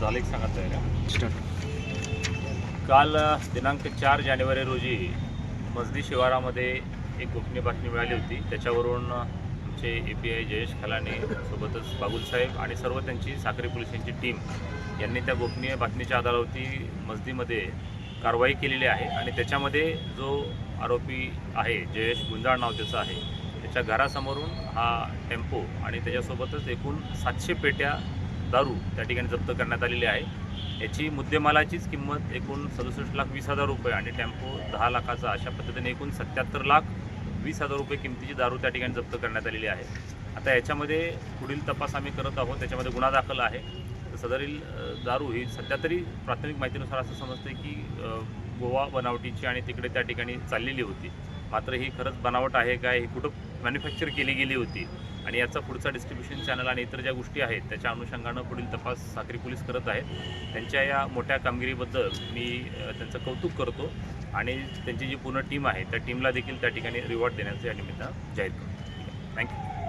झालं एक सांगा तयार काल दिनांक चार जानेवारी रोजी मजदी शिवारामध्ये एक गोपनीय बातमी मिळाली होती. त्याच्यावरून आमचे ए पी आय जयेश खलाने सोबतच बागुलसाहेब आणि सर्व त्यांची साखरी पोलिसांची टीम यांनी त्या गोपनीय बातमीच्या आधारावरती मस्जिदीमध्ये कारवाई केलेली आहे आणि त्याच्यामध्ये जो आरोपी आहे जयेश गुंजाळ नाव त्याचं आहे त्याच्या घरासमोरून हा टेम्पो आणि त्याच्यासोबतच एकूण सातशे पेट्या दारू त्या ठिकाणी जप्त करण्यात आलेली आहे. याची मुद्देमालाचीच किंमत एकूण सदुसष्ट लाख वीस हजार रुपये आणि टेम्पो दहा लाखाचा अशा पद्धतीने एकूण सत्याहत्तर लाख वीस हजार रुपये किमतीची दारू त्या ठिकाणी जप्त करण्यात आलेली आहे. आता याच्यामध्ये पुढील तपास आम्ही करत आहोत. त्याच्यामध्ये गुन्हा दाखल आहे. तर सदरील दारू ही सध्या तरी प्राथमिक माहितीनुसार असं समजतं की गोवा बनावटीची आणि तिकडे त्या ठिकाणी चाललेली होती. मात्र ही खरंच बनावट आहे काय हे कुठं मॅन्युफॅक्चर केली गेली होती? आणि याचा पुढचा डिस्ट्रीब्युशन चॅनल आणि इतर ज्या गोष्टी आहेत त्याच्या अनुषंगानं पुढील तपास साखरी पोलीस करत आहेत. त्यांच्या या मोठ्या कामगिरीबद्दल मी त्यांचं कौतुक करतो आणि त्यांची जी पूर्ण टीम आहे त्या टीमला देखील त्या ठिकाणी रिवॉर्ड देण्याचं या निमित्तानं जाहीर करतो. थँक्यू